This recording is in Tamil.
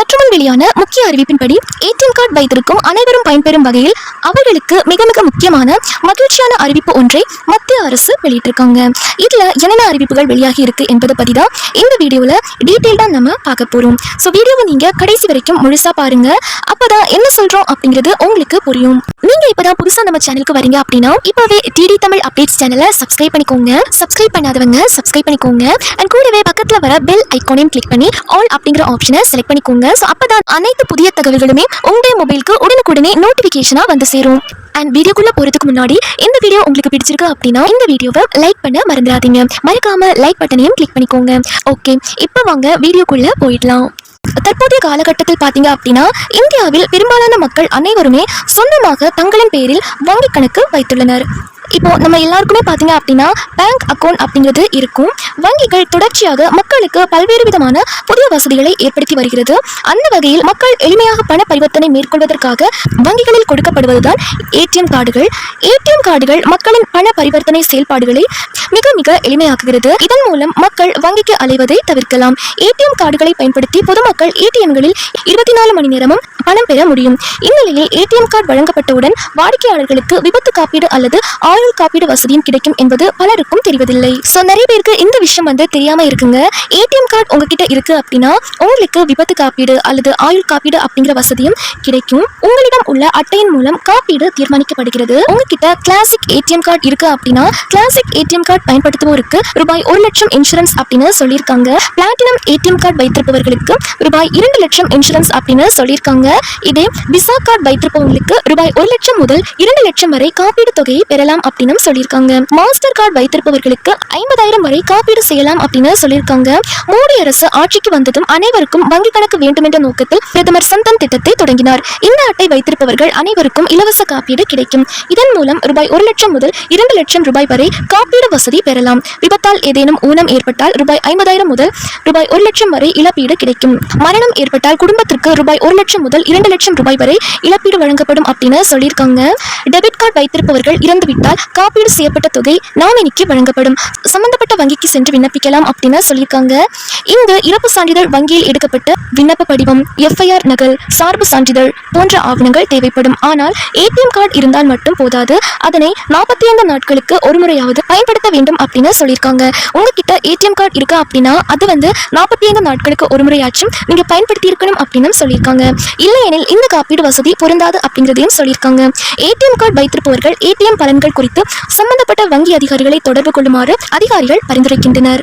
சற்றுமுன் வெளியான முக்கிய அறிவிப்பின்படி ஏடிஎம் கார்டு வைத்திருக்கும் அனைவரும் பயன்பெறும் வகையில் அவர்களுக்கு மிக மிக முக்கியமான மகிழ்ச்சியான அறிவிப்பு ஒன்றை மத்திய அரசு வெளியிட்டிருக்காங்க. இதுல என்னென்ன அறிவிப்புகள் வெளியாகி இருக்கு என்பதை பத்தி தான் இந்த வீடியோல டீட்டெயில்டா நம்ம பார்க்க போறோம். ஸோ வீடியோவை நீங்க கடைசி வரைக்கும் முழுசா பாருங்க. அப்பதான் என்ன சொல்றோம் அப்படிங்கிறது உங்களுக்கு புரியும். நீங்க இப்பதான் புதுசா நம்ம சேனலுக்கு வரீங்க அப்படின்னா இப்பவே டிடி தமிழ் அப்டேட்ஸ் சேனலை சப்ஸ்கிரைப் பண்ணிக்கோங்க. சப்ஸ்கிரைப் பண்ணாதவங்க சப்ஸ்கிரைப் பண்ணிக்கோங்க. அண்ட் கூடவே பக்கத்தில் வர பெல் ஐக்கோனையும் கிளிக் பண்ணி ஆல் அப்படிங்கிற ஆப்ஷனை செலக்ட் பண்ணிக்கோங்க. ஸோ அப்பதான் அனைத்து புதிய தகவல்களுமே உங்களுடைய மொபைலுக்கு உடனுக்குடனே நோட்டிஃபிகேஷனாக வந்து சேரும். அண்ட் வீடியோக்குள்ள போறதுக்கு முன்னாடி இந்த வீடியோ உங்களுக்கு பிடிச்சிருக்கு அப்படின்னா இந்த வீடியோவை லைக் பண்ண மறந்துடாதீங்க. மறக்காம லைக் பட்டனையும் கிளிக் பண்ணிக்கோங்க. ஓகே இப்போ வாங்க வீடியோக்குள்ள போயிடலாம். தற்போதைய காலகட்டத்தில் பார்த்தீங்க அப்படின்னா இந்தியாவில் பெரும்பாலான மக்கள் அனைவருமே சொந்தமாக தங்களின் பேரில் வங்கிக் கணக்கு வைத்துள்ளனர். இப்போ நம்ம எல்லாருக்குமே பார்த்தீங்க அப்படின்னா பேங்க் அக்கவுண்ட் அப்படிங்கிறது இருக்கும். வங்கிகள் தொடர்ச்சியாக மக்களுக்கு பல்வேறு விதமான புதிய வசதிகளை ஏற்படுத்தி வருகிறது. அந்த வகையில் மக்கள் எளிமையாக பண பரிவர்த்தனை மேற்கொள்வதற்காக வங்கிகளில் கொடுக்கப்படுவதுதான் ஏடிஎம் கார்டுகள். ஏடிஎம் கார்டுகள் மக்களின் பண பரிவர்த்தனை செயல்பாடுகளை மிக மிக எளிமையாக்குகிறது. இதன் மூலம் மக்கள் வங்கிக்கு அலைவதை தவிர்க்கலாம். ஏடிஎம் கார்டுகளை பயன்படுத்தி பொதுமக்கள் ஏடிஎம்களில் இருபத்தி நாலு மணி நேரமும் பணம் பெற முடியும். இந்நிலையில் ஏடிஎம் கார்டு வழங்கப்பட்டவுடன் வாடிக்கையாளர்களுக்கு விபத்து காப்பீடு அல்லது ஆயுள் காப்பீடு வசதியும் கிடைக்கும் என்பது பலருக்கும் தெரிவதில்லை. சோ நிறைய பேருக்கு இந்த விஷயம் வந்து தெரியாம இருக்குங்க. ஏடிஎம் கார்டு உங்ககிட்ட இருக்கு அப்படின்னா உங்களுக்கு விபத்து காப்பீடு அல்லது ஆயுள் காப்பீடு அப்படிங்கிற வசதியும் கிடைக்கும். உங்களிடம் உள்ள அட்டையின் மூலம் காப்பீடு தீர்மானிக்கப்படுகிறது. உங்ககிட்ட கிளாசிக் ஏடிஎம் கார்டு இருக்கு அப்படின்னா கிளாசிக் ஏடிஎம் கார்டு பயன்படுத்துவோருக்கு ரூபாய் ஒரு லட்சம் இன்சூரன்ஸ் அப்படின்னு சொல்லியிருக்காங்க. பிளாட்டினம் ஏடிஎம் கார்டு வைத்திருப்பவர்களுக்கு ரூபாய் இரண்டு லட்சம் இன்சூரன்ஸ் அப்படின்னு சொல்லியிருக்காங்க. இதே விசா கார்டு வைத்திருப்பவங்களுக்கு ரூபாய் ஒரு லட்சம் முதல் இரண்டு லட்சம் வரை காப்பீடு தொகையை பெறலாம் அப்படின்னு சொல்லியிருக்காங்க. மாஸ்டர் கார்டு வைத்திருப்பவர்களுக்கு ஐம்பதாயிரம் வரை காப்பீடு செய்யலாம் அப்படின்னு சொல்லியிருக்காங்க. மோடி அரசு ஆட்சிக்கு வந்ததும் அனைவருக்கும் வங்கி கணக்கு வேண்டும் என்ற நோக்கத்தில் பிரதமர் சந்தன் திட்டத்தை தொடங்கினார். இந்த அட்டை வைத்திருப்பவர்கள் அனைவருக்கும் இலவச காப்பீடு கிடைக்கும். இதன் மூலம் ரூபாய் ஒரு லட்சம் முதல் இரண்டு லட்சம் ரூபாய் வரை காப்பீடு வசதி பெறலாம். விபத்தால் ஏதேனும் ஊனம் ஏற்பட்டால் ரூபாய் ஐம்பதாயிரம் முதல் ரூபாய் ஒரு லட்சம் வரை இழப்பீடு கிடைக்கும். மரணம் ஏற்பட்டால் குடும்பத்திற்கு ரூபாய் ஒரு லட்சம் முதல் இரண்டு லட்சம் ரூபாய் வரை இழப்பீடு வழங்கப்படும் அப்படின்னு சொல்லியிருக்காங்க. டெபிட் கார்டு வைத்திருப்பவர்கள் இறந்துவிட்டால் காப்பீடு செய்யப்பட்ட தொகை நாமினிக்கு வழங்கப்படும். சம்பந்தப்பட்ட வங்கிக்கு சென்று விண்ணப்பிக்கலாம் அப்படின்னு சொல்லியிருக்காங்க. இந்த இறப்பு சான்றிதழ் வங்கியில் எடுக்கப்பட்ட விண்ணப்ப படிவம் எஃப்ஐஆர் நகல் சார்பு சான்றிதழ் போன்ற ஆவணங்கள் தேவைப்படும். ஆனால் ஏடிஎம் கார்டு இருந்தால் மட்டும் போதாது. அதனை நாற்பத்தி ஐந்து நாட்களுக்கு ஒரு முறையாவது பயன்படுத்த வேண்டும் அப்படின்னு சொல்லியிருக்காங்க. உங்ககிட்ட ஏடிஎம் கார்டு இருக்கா அப்படின்னா அது வந்து நாற்பத்தி ஐந்து நாட்களுக்கு ஒரு முறையாச்சும் நீங்க பயன்படுத்தி இருக்கணும் அப்படின்னு சொல்லியிருக்காங்க. இல்லையெனில் இந்த காப்பீடு வசதி பொருந்தாது அப்படிங்கிறதையும் சொல்லியிருக்காங்க. ஏடிஎம் கார்டு வைத்திருப்பவர்கள் ஏடிஎம் பலன்கள் குறித்து சம்பந்தப்பட்ட வங்கி அதிகாரிகளை தொடர்பு கொள்ளுமாறு அதிகாரிகள் பரிந்துரைக்கின்றனர்.